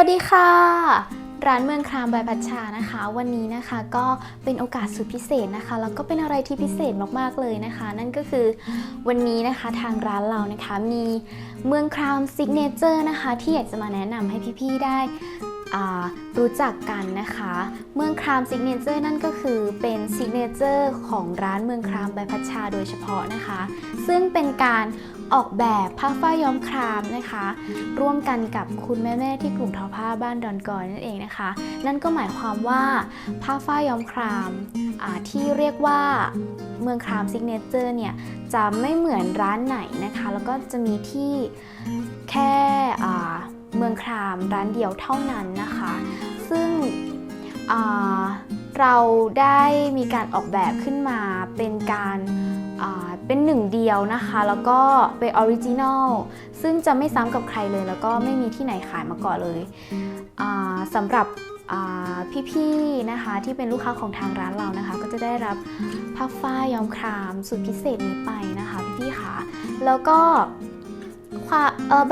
วัสดีค่ะ ร้านเมืองครามบายพัชชานะคะ วันนี้นะคะก็เป็นโอกาสสุดพิเศษนะคะแล้วก็เป็นอะไรที่พิเศษมากๆเลยนะคะ นั่นก็คือวันนี้นะคะทางร้านเรานะคะมีเมืองครามซิกเนเจอร์นะคะ ที่อยากจะมาแนะนำให้พี่ๆได้รู้จักกันนะคะ เมืองครามซิกเนเจอร์นั่นก็คือเป็นซิกเนเจอร์ของร้านเมืองครามใบพัชชาโดยเฉพาะนะคะ ซึ่งเป็นการ ออกแบบผ้าฝ้ายย้อมครามนะคะ ร่วมกันกับคุณแม่ๆที่กลุ่มทอผ้าบ้านดอนกอยนั่นเองนะคะ นั่นก็หมายความว่าผ้าฝ้ายย้อมครามที่เรียกว่าเมืองครามซิกเนเจอร์เนี่ยจะไม่เหมือนร้านไหนนะคะ แล้วก็จะมีที่แค่เมืองครามร้านเดียวเท่านั้นนะคะ ซึ่งเราได้มีการออกแบบขึ้นมาเป็นการา เป็นหนึ่งเดียวนะคะ แล้วก็เป็นออริจินอลซึ่งจะไม่ซ้ำกับใครเลย แล้วก็ไม่มีที่ไหนขายมาก่อนเลยสำหรับพี่ๆนะคะที่เป็นลูกค้าของทางร้านเรานะคะ ก็จะได้รับผ้าฝ้ายย้อมครามสุดพิเศษนี้ไปนะคะพี่ๆค่ะแล้วก็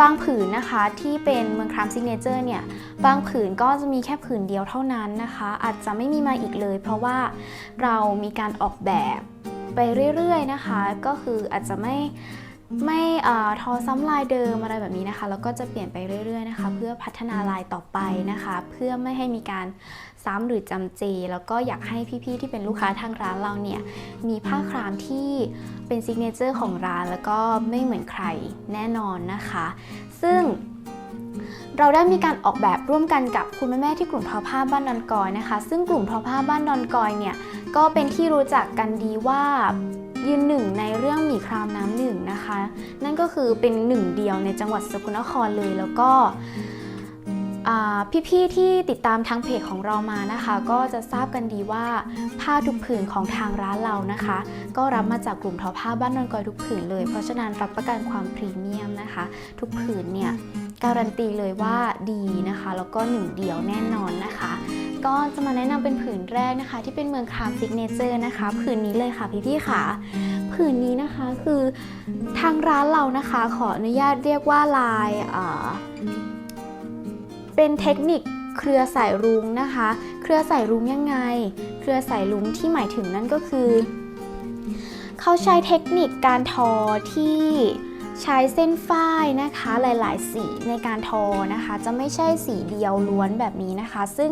บางผืนนะคะที่เป็นเมืองครามซิกเนเจอร์เนี่ยบางผืนก็จะมีแค่ผืนเดียวเท่านั้นนะคะ อาจจะไม่มีมาอีกเลย เพราะว่าเรามีการออกแบบ ไปเรื่อยๆนะคะ ก็คืออาจจะไม่ไม่ทอซ้ำลายเดิมอะไรแบบนี้นะคะแล้วก็จะเปลี่ยนไปเรื่อยๆนะคะ เพื่อพัฒนาลายต่อไปนะคะ เพื่อไม่ให้มีการซ้ำหรือจำเจ แล้วก็อยากให้พี่ๆที่เป็นลูกค้าทางร้านเราเนี่ยมีผ้าครามที่เป็นซิกเนเจอร์ของร้าน แล้วก็ไม่เหมือนใครแน่นอนนะคะ ซึ่ง เราได้มีการออกแบบร่วมกันกับคุณแม่ๆที่กลุ่มทอผ้าบ้านนอนกอยนะคะ ซึ่งกลุ่มทอผ้าบ้านนอนกอยเนี่ยก็เป็นที่รู้จักกันดีว่ายืนหนึ่งในเรื่องหมี่ครามน้ำหนึ่งนะคะ นั่นก็คือเป็นหนึ่งเดียวในจังหวัดสกลนครเลยแล้วก็ พี่ๆที่ติดตามทางเพจของเรามานะคะ ก็จะทราบกันดีว่าผ้าทุกผืนของทางร้านเรานะคะ ก็รับมาจากกลุ่มทอผ้าบ้านดอนกอยทุกผืนเลย เพราะฉะนั้นรับประกันความพรีเมียมนะคะ ทุกผืนเนี่ยการันตีเลยว่าดีนะคะ แล้วก็หนึ่งเดียวแน่นอนนะคะ ก็จะมาแนะนำเป็นผืนแรกนะคะ ที่เป็นเมืองคามซิกเนเจอร์นะคะผืนนี้เลยค่ะพี่ๆค่ะผืนนี้นะคะคือทางร้านเรานะคะ ขออนุญาตเรียกว่าลายอ่า เป็นเทคนิคเครือสายรุ้งนะคะ เครือสายรุ้งยังไง เครือสายรุ้งที่หมายถึงนั่นก็คือ เขาใช้เทคนิคการทอที่ใช้เส้นฝ้ายนะคะหลายๆ สีในการทอนะคะ จะไม่ใช่สีเดียวล้วนแบบนี้นะคะ ซึ่ง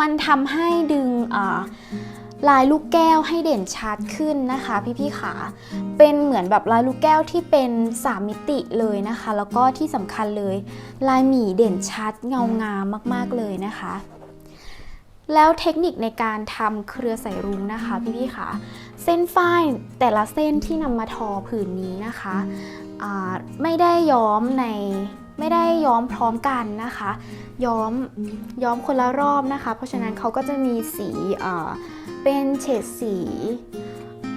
มันทำให้ดึงอ่า ลายลูกแก้วให้เด่นชัดขึ้นนะคะพี่ๆขาเป็นเหมือนแบบลายลูกแก้วที่เป็น3มิติเลยนะคะ แล้วก็ที่สำคัญเลย ลายหมีเด่นชัดเงางามมากๆเลยนะคะแล้วเทคนิคในการทำเครือสายรุ้งนะคะพี่ๆค่ะเส้นฝ้ายแต่ละเส้นที่นำมาทอผืนนี้นะคะ ไม่ได้ย้อมใน ไม่ได้ย้อมพร้อมกันนะคะ ย้อมย้อมคนละรอบนะคะ เพราะฉะนั้นเขาก็จะมีสีเป็นเฉดสี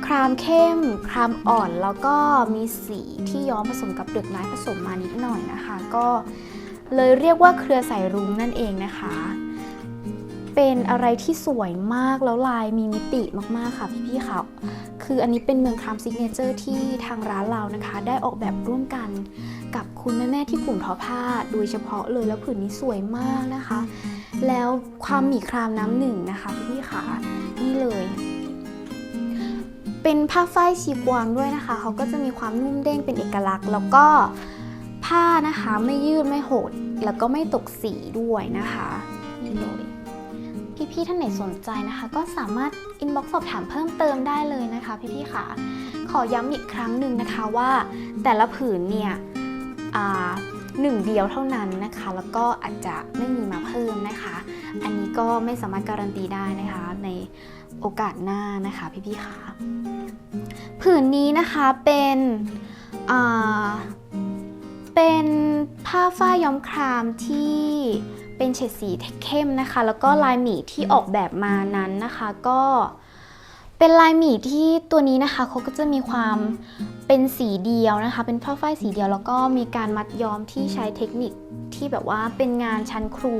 ครามเข้ม ครามอ่อน แล้วก็มีสีที่ย้อมผสมกับเปลือกไม้ผสมมานิดหน่อยนะคะ ก็เลยเรียกว่าเครือสายรุ้งนั่นเองนะคะ เป็นอะไรที่สวยมากแล้วลายมีมิติมากๆค่ะพี่ๆค่ะ คืออันนี้เป็นเมืองครามซิกเนเจอร์ที่ทางร้านเรานะคะ ได้ออกแบบร่วมกัน กับคุณแม่ๆที่กลุ่มทอผ้าโดยเฉพาะเลยแล้วผืนนี้สวยมากนะคะ แล้วความหมี่ครามน้ำหนึ่งนะคะพี่ๆค่ะนี่เลย เป็นผ้าฝ้ายชีกวางด้วยนะคะเขาก็จะมีความนุ่มเด้งเป็นเอกลักษณ์ แล้วก็ผ้านะคะไม่ยืดไม่หด แล้วก็ไม่ตกสีด้วยนะคะนี่เลยพี่ๆท่านไหนสนใจนะคะ ก็สามารถอินบ็อกซ์สอบถามเพิ่มเติมได้เลยนะคะพี่ๆค่ะขอย้ำอีกครั้งหนึ่งนะคะว่า แต่ละผืนเนี่ยอ่า หนึ่งเดียวเท่านั้นนะคะ แล้วก็อาจจะไม่มีมาเพิ่มนะคะ อันนี้ก็ไม่สามารถการันตีได้นะคะในโอกาสหน้านะคะพี่ๆค่ะผืนนี้นะคะเป็นเป็นผ้าฝ้ายย้อมครามที่เป็นเฉดสีเข้มนะคะ แล้วก็ลายหมีที่ออกแบบมานั้นนะคะ ก็ เป็นลายหมีที่ตัวนี้นะคะเขาก็จะมีความเป็นสีเดียวนะคะ เป็นผ้าฝ้ายสีเดียวแล้วก็มีการมัดย้อมที่ใช้เทคนิคที่แบบว่าเป็นงานชั้นครู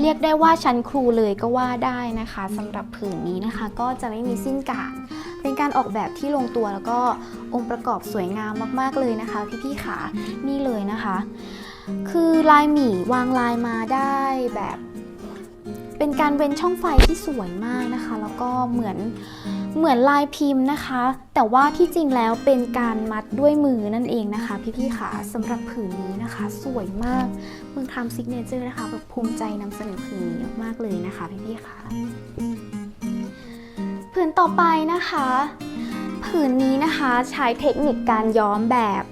เรียกได้ว่าชั้นครูเลยก็ว่าได้นะคะสำหรับผืนนี้นะคะ ก็จะไม่มีสิ้นกาดเป็นการออกแบบที่ลงตัวแล้วก็องค์ประกอบสวยงามมากๆเลยนะคะ พี่ๆขานี่เลยนะคะ คือลายหมี่วางลายมาได้แบบ เป็นการเว้นช่องไฟที่สวยมากนะคะ แล้วก็เหมือน เหมือนลายพิมพ์นะคะ แต่ว่าที่จริงแล้วเป็นการมัดด้วยมือนั่นเองนะคะ พี่ๆค่ะสำหรับผืนนี้นะคะ สวยมากเมืองทำซิกเนเจอร์นะคะแบบภูมิใจนำเสนอผืนนี้มากเลยนะคะพี่ๆค่ะผืนต่อไปนะคะ ผืนนี้นะคะใช้เทคนิคการย้อมแบบ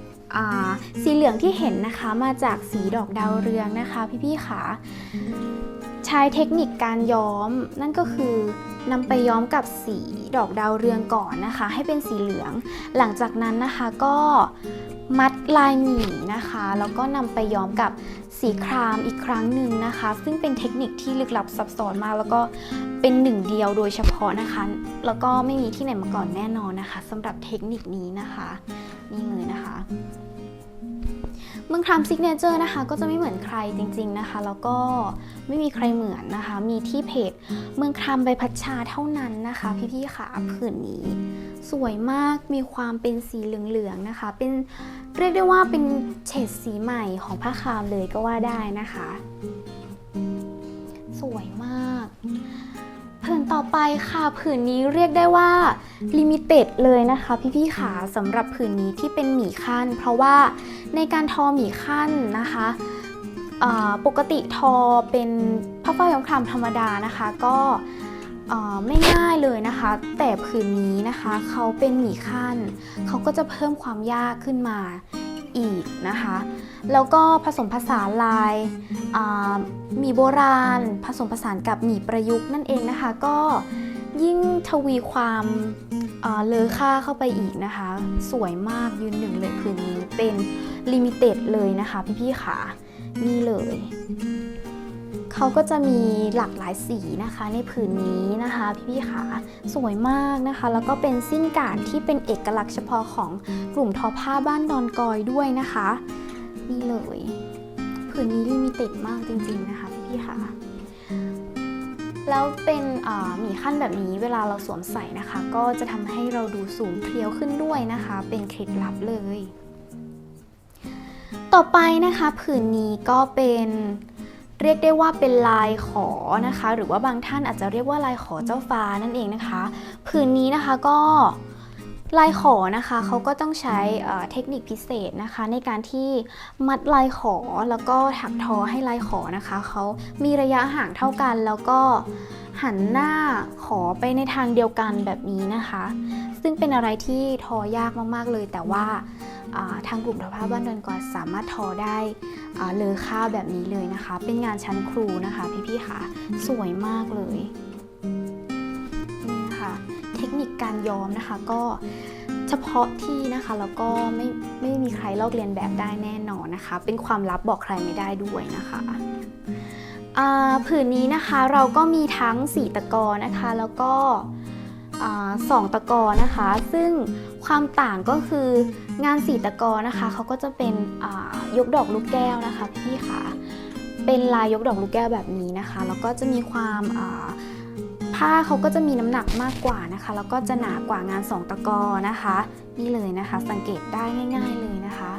สีเหลืองที่เห็นนะคะมาจากสีดอกดาวเรืองนะคะ พี่ๆค่ะ ใช้เทคนิคการย้อม นั่นก็คือนำไปย้อมกับสีดอกดาวเรืองก่อนนะคะ ให้เป็นสีเหลือง หลังจากนั้นนะคะก็มัดลายหมีนะคะ แล้วก็นำไปย้อมกับสีครามอีกครั้งหนึ่งนะคะ ซึ่งเป็นเทคนิคที่ลึกลับซับซ้อนมาก แล้วก็เป็นหนึ่งเดียวโดยเฉพาะนะคะ แล้วก็ไม่มีที่ไหนมาก่อนแน่นอนนะคะสำหรับเทคนิคนี้นะคะ นี่เลยนะคะ เมืองครามซิกเนเจอร์นะคะ ก็จะไม่เหมือนใครจริง ๆนะคะ แล้วก็ไม่มีใครเหมือนนะคะ มีที่เพจเมืองครามใบพัชชาเท่านั้นนะคะ พี่ๆค่ะผืนนี้ สวยมากมีความเป็นสีเหลืองๆนะคะ เป็นเรียกได้ว่าเป็นเฉดสีใหม่ของผ้าครามเลยก็ว่าได้นะคะ ต่อไปค่ะผืนนี้เรียกได้ว่าลิมิเต็ดเลยนะคะพี่ๆขาสำหรับผืนนี้ที่เป็นหมี่ขั้น เพราะว่าในการทอหมี่ขั้นนะคะปกติทอเป็นผ้าฝ้ายย้อมครามธรรมดานะคะ ก็ไม่ง่ายเลยนะคะ แต่ผืนนี้นะคะเขาเป็นหมี่ขั้นเขาก็จะเพิ่มความยากขึ้นมา อีกนะคะ แล้วก็ผสมผสานลายหมี่โบราณ ผสมผสานกับหมี่ประยุกต์นั่นเองนะคะ ก็ยิ่งทวีความเลอค่าเข้าไปอีกนะคะ สวยมากยืนหนึ่งเลยคืนนี้เป็นลิมิเต็ดเลยนะคะพี่ๆค่ะนี่เลย เขาก็จะมีหลากหลายสีนะคะในผืนนี้นะคะพี่ๆค่ะสวยมากนะคะ แล้วก็เป็นสิ้นกาดที่เป็นเอกลักษณ์เฉพาะของกลุ่มทอผ้าบ้านดอนกอยด้วยนะคะนี่เลยผืนนี้ลิมิเต็ดมากจริงๆนะคะพี่ๆค่ะแล้วเป็นอ่าหมีขั้นแบบนี้เวลาเราสวมใส่นะคะ ก็จะทำให้เราดูสูงเพรียวขึ้นด้วยนะคะ เป็นเคล็ดลับเลย ต่อไปนะคะ ผืนนี้ก็เป็น เรียกได้ว่าเป็นลายขอนะคะ หรือว่าบางท่านอาจจะเรียกว่าลายขอเจ้าฟ้านั่นเองนะคะ ผืนนี้นะคะก็ลายขอนะคะเขาก็ต้องใช้เทคนิคพิเศษนะคะ ในการที่มัดลายขอแล้วก็ถักทอให้ลายขอนะคะเขามีระยะห่างเท่ากัน แล้วก็หันหน้าขอไปในทางเดียวกันแบบนี้นะคะ ซึ่งเป็นอะไรที่ทอยากมากๆเลย แต่ว่า ทางกลุ่มทอผ้าบ้านดอนกอสามารถทอได้เลอค่าแบบนี้เลยนะคะ เป็นงานชั้นครูนะคะพี่ๆค่ะ สวยมากเลยนี่นะคะเทคนิคการย้อมนะคะก็เฉพาะที่นะคะแล้วก็ไม่ไม่มีใครลอกเลียนแบบได้แน่นอนนะคะ เป็นความลับบอกใครไม่ได้ด้วยนะคะผืนนี้นะคะเราก็มีทั้งสีตะกอนะคะ แล้วก็ สองตะกอนะคะ ซึ่งความต่างก็คืองานสีตะกอนะคะเขาก็จะเป็นยกดอกลูกแก้วนะคะพี่ค่ะเป็นลายยกดอกลูกแก้วแบบนี้นะคะ แล้วก็จะมีความาผ้าเขาก็จะมีน้ำหนักมากกว่านะคะ แล้วก็จะหนากว่างานสองตะกอนะคะ นี่เลยนะคะ สังเกตได้ง่าย ๆเลยนะคะ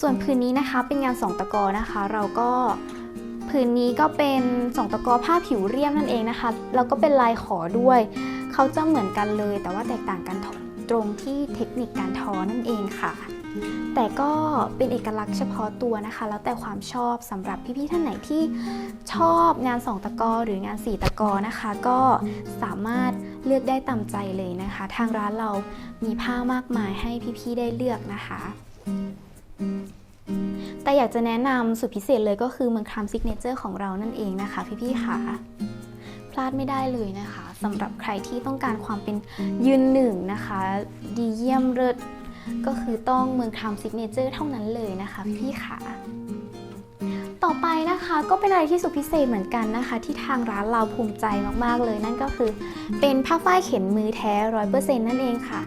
ส่วนผืนนี้นะคะเป็นงานสองตะกอนะคะ เราก็ผืนนี้ก็เป็นสองตะกอผ้าผิวเรียบนั่นเองนะคะ แล้วก็เป็นลายขอด้วย เขาจะเหมือนกันเลย แต่ว่าแตกต่างกันตรงที่เทคนิคการทอนั่นเองค่ะ แต่ก็เป็นเอกลักษณ์เฉพาะตัวนะคะ แล้วแต่ความชอบสำหรับพี่ๆท่านไหนที่ชอบงานสองตะกอหรืองานสี่ตะกอนะคะ ก็สามารถเลือกได้ตามใจเลยนะคะ ทางร้านเรามีผ้ามากมายให้พี่ๆได้เลือกนะคะแต่อยากจะแนะนำสุดพิเศษเลยก็คือเมืองครามซิกเนเจอร์ของเรานั่นเองนะคะ พี่ๆค่ะ พลาดไม่ได้เลยนะคะ สำหรับใครที่ต้องการความเป็นยืนหนึ่งนะคะ ดีเยี่ยมเลิศก็คือต้องเมืองครามซิกเนเจอร์เท่านั้นเลยนะคะพี่ๆค่ะต่อไปนะคะก็เป็นอะไรที่สุดพิเศษเหมือนกันนะคะ ที่ทางร้านเราภูมิใจมากๆเลย นั่นก็คือเป็นผ้าฝ้ายเข็นมือแท้ร้อยเปอร์เซ็นต์นั่นเองค่ะ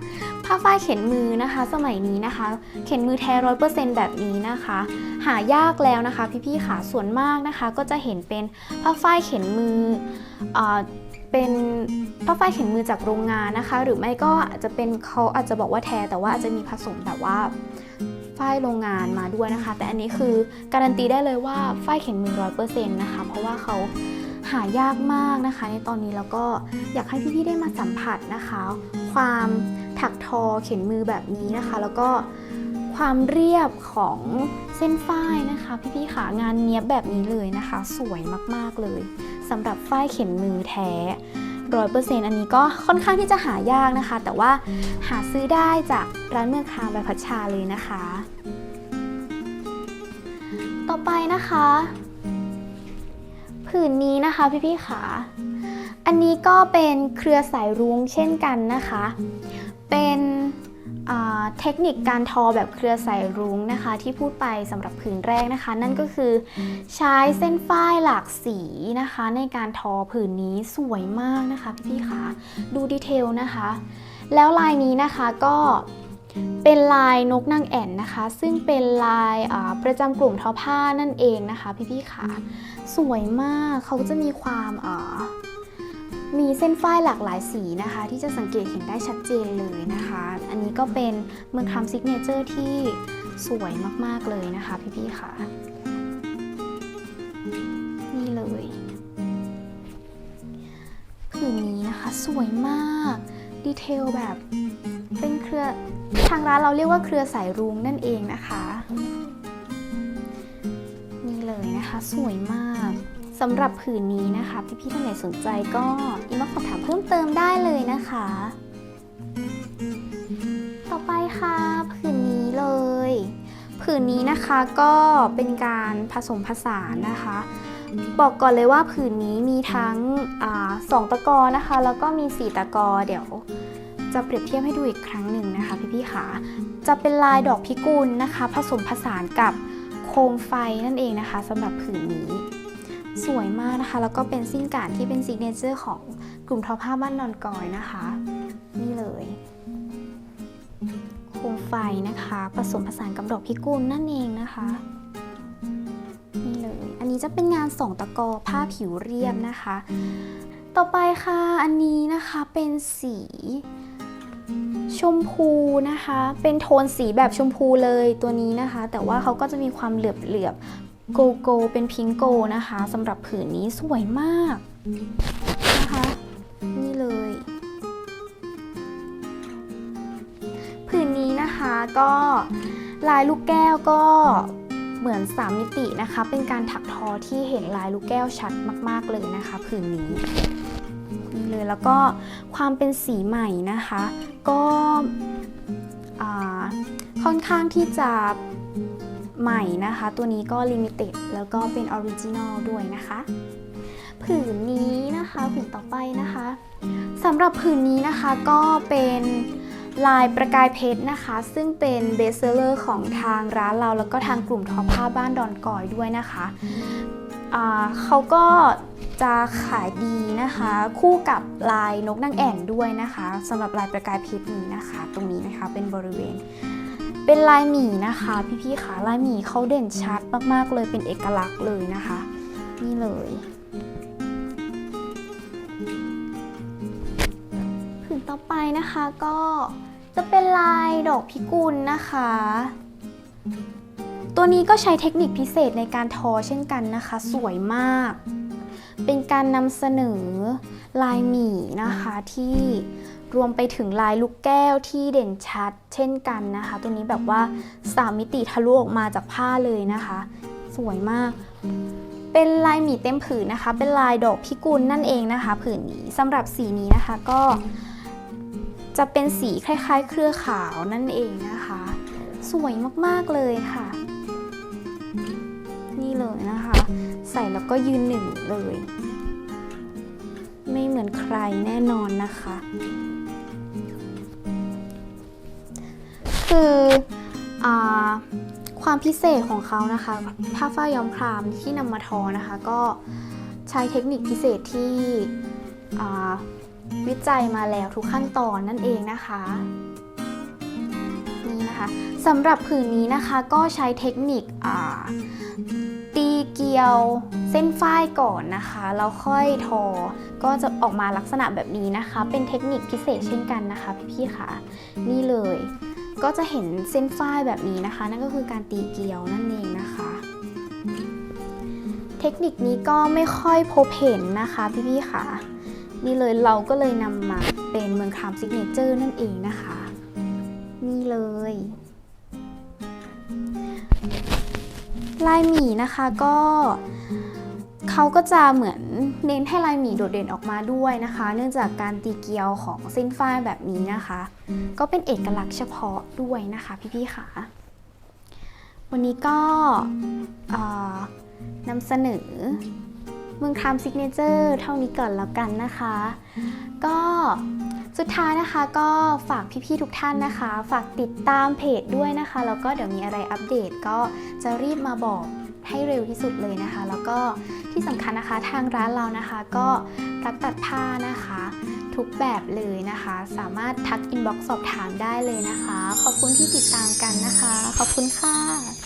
ผ้าฝ้ายเข็นมือนะคะ สมัยนี้นะคะ เข็นมือแท้ร้อยเปอร์เซ็นต์แบบนี้นะคะ หายากแล้วนะคะ พี่ๆค่ะส่วนมากนะคะ ก็จะเห็นเป็นผ้าฝ้ายเข็นมืออา เป็นผ้าฝ้ายเข็นมือจากโรงงานนะคะ หรือไม่ก็อาจจะเป็นเขาอาจจะบอกว่าแท้แต่ว่าอาจจะมีผสมแบบว่าฝ้ายโรงงานมาด้วยนะคะ แต่อันนี้คือการันตีได้เลยว่าฝ้ายเข็นมือร้อยเปอร์เซ็นต์นะคะเพราะว่าเขาหายากมากนะคะ ในตอนนี้แล้วก็อยากให้พี่ๆได้มาสัมผัสนะคะ ความถักทอเข็นมือแบบนี้นะคะ แล้วก็ความเรียบของเส้นฝ้ายนะคะ พี่ๆขางานเนี้ยบแบบนี้เลยนะคะ สวยมากๆเลย สำหรับฝ้ายเข็นมือแท้ร้อยเปอร์เซ็นต์อันนี้ก็ค่อนข้างที่จะหายากนะคะ แต่ว่าหาซื้อได้จากร้านเมืองคามใบพัชชาเลยนะคะ ต่อไปนะคะผืนนี้นะคะพี่ๆขาอันนี้ก็เป็นเครือสายรุ้งเช่นกันนะคะ เป็น เทคนิคการทอแบบเครือสายรุ้งนะคะ ที่พูดไปสำหรับผืนแรกนะคะ นั่นก็คือใช้เส้นฝ้ายหลากสีนะคะ ในการทอผืนนี้สวยมากนะคะพี่ๆขาดูดีเทลนะคะ แล้วลายนี้นะคะก็เป็นลายนกนางแอ่นนะคะ ซึ่งเป็นลายประจำกลุ่มทอผ้านั่นเองนะคะ พี่ๆขาสวยมากเขาจะมีความอ่า มีเส้นฝ้ายหลากหลายสีนะคะ ที่จะสังเกตเห็นได้ชัดเจนเลยนะคะ อันนี้ก็เป็นเมืองคำซิกเนเจอร์ที่สวยมากๆเลยนะคะพี่ๆค่ะ นี่เลยผืนนี้นะคะสวยมาก ดีเทลแบบเป็นเครือทางร้านเราเรียกว่าเครือสายรุ้งนั่นเองนะคะ นี่เลยนะคะสวยมาก สำหรับผืนนี้นะคะพี่ๆท่านไหนสนใจก็อินบ็อกซ์สอบถามเพิ่มเติมได้เลยนะคะ ต่อไปค่ะผืนนี้เลย ผืนนี้นะคะก็เป็นการผสมผสานนะคะ บอกก่อนเลยว่าผืนนี้มีทั้งอสองตะกอนะคะ แล้วก็มีสี่ตะกอเดี๋ยว จะเปรียบเทียบให้ดูอีกครั้งหนึ่งนะคะพี่ๆค่ะจะเป็นลายดอกพิกุลนะคะ ผสมผสานกับโคมไฟนั่นเองนะคะสำหรับผืนนี้ สวยมากนะคะ แล้วก็เป็นซิ่งการดที่เป็นซิกเนเจอร์ของกลุ่มทอผ้าบ้านนอนกอยนะคะ นี่เลยโคมไฟนะคะผสมผสานกับดอกพิกุลนั่นเองนะคะนี่เลยอันนี้จะเป็นงานสองตะกอผ้าผิวเรียบนะคะ ต่อไปค่ะอันนี้นะคะเป็นสีชมพูนะคะ เป็นโทนสีแบบชมพูเลยตัวนี้นะคะ แต่ว่าเขาก็จะมีความเหลือบเหลือบ โกโกเป็นพิงโกนะคะสำหรับผืนนี้สวยมากนะคะ นี่เลย ผืนนี้นะคะก็ลายลูกแก้วก็เหมือน 3 มิตินะคะ เป็นการถักทอที่เห็นลายลูกแก้วชัดมาก ๆ เลยนะคะ ผืนนี้นี่เลยแล้วก็ความเป็นสีใหม่นะคะ ก็ค่อนข้างที่จะ ใหม่นะคะ ตัวนี้ก็ลิมิเต็ดแล้วก็เป็นออริจินอลด้วยนะคะผืนนี้นะคะผืนต่อไปนะคะสำหรับผืนนี้นะคะก็เป็นลายประกายเพชรนะคะ ซึ่งเป็นเบสเซอร์ของทางร้านเราแล้วก็ทางกลุ่มทอผ้าบ้านดอนกอยด้วยนะคะอ่าเขาก็จะขายดีนะคะ คู่กับลายนกนางแอ่นด้วยนะคะสำหรับลายประกายเพชรนี้นะคะ ตรงนี้นะคะเป็นบริเวณ เป็นลายหมีนะคะ พี่ๆคะลายหมีเขาเด่นชัดมากๆเลยเป็นเอกลักษณ์เลยนะคะ นี่เลยผืนต่อไปนะคะก็จะเป็นลายดอกพิกุลนะคะ ตัวนี้ก็ใช้เทคนิคพิเศษในการทอเช่นกันนะคะ สวยมาก เป็นการนำเสนอลายหมี่นะคะที่ รวมไปถึงลายลูกแก้วที่เด่นชัด เช่นกันนะคะ ตัวนี้แบบว่า3มิติทะลุออกมาจากผ้าเลยนะคะ สวยมาก เป็นลายหมีเต็มผืนนะคะ เป็นลายดอกพิกุลนั่นเองนะคะ ผืนนี้สำหรับสีนี้นะคะก็ จะเป็นสีคล้ายๆ เครือขาวนั่นเองนะคะ สวยมากๆเลยค่ะ นี่เลยนะคะ ใส่แล้วก็ยืนหนึ่งเลยไม่เหมือนใครแน่นอนนะคะ คืออความพิเศษของเขานะคะผ้าฝ้ายย้อมครามที่นำมาทอนะคะ ก็ใช้เทคนิคพิเศษที่วิจัยมาแล้วทุกขั้นตอนนั่นเองนะคะนี่นะคะสำหรับผืนนี้นะคะก็ใช้เทคนิคตีเกลียวเส้นฝ้ายก่อนนะคะแล้วค่อยทอ ก็จะออกมาลักษณะแบบนี้นะคะ เป็นเทคนิคพิเศษเช่นกันนะคะพี่ๆค่ะนี่เลย ก็จะเห็นเส้นฝ้ายแบบนี้นะคะ นั่นก็คือการตีเกลียวนั่นเองนะคะ เทคนิคนี้ก็ไม่ค่อยพบเห็นนะคะพี่ๆค่ะ นี่เลยเราก็เลยนำมาเป็นเมืองครามซิกเนเจอร์นั่นเองนะคะ นี่เลยลายหมี่นะคะก็ เขาก็จะเหมือนเน้นให้ลายหมี่โดดเด่นออกมาด้วยนะคะ เนื่องจากการตีเกลียวของเส้นฝ้ายแบบนี้นะคะ ก็เป็นเอกลักษณ์เฉพาะด้วยนะคะพี่ๆค่ะ วันนี้ก็นำเสนอเมืองครามซิกเนเจอร์เท่านี้ก่อนแล้วกันนะคะ ก็สุดท้ายนะคะก็ฝากพี่ๆทุกท่านนะคะ ฝากติดตามเพจด้วยนะคะ แล้วก็เดี๋ยวมีอะไรอัปเดตก็จะรีบมาบอกให้เร็วที่สุดเลยนะคะ แล้วก็ ที่สำคัญนะคะทางร้านเรานะคะก็รับตัดผ้านะคะ ทุกแบบเลยนะคะ สามารถทักอินบ็อกซ์สอบถามได้เลยนะคะ ขอบคุณที่ติดตามกันนะคะ ขอบคุณค่ะ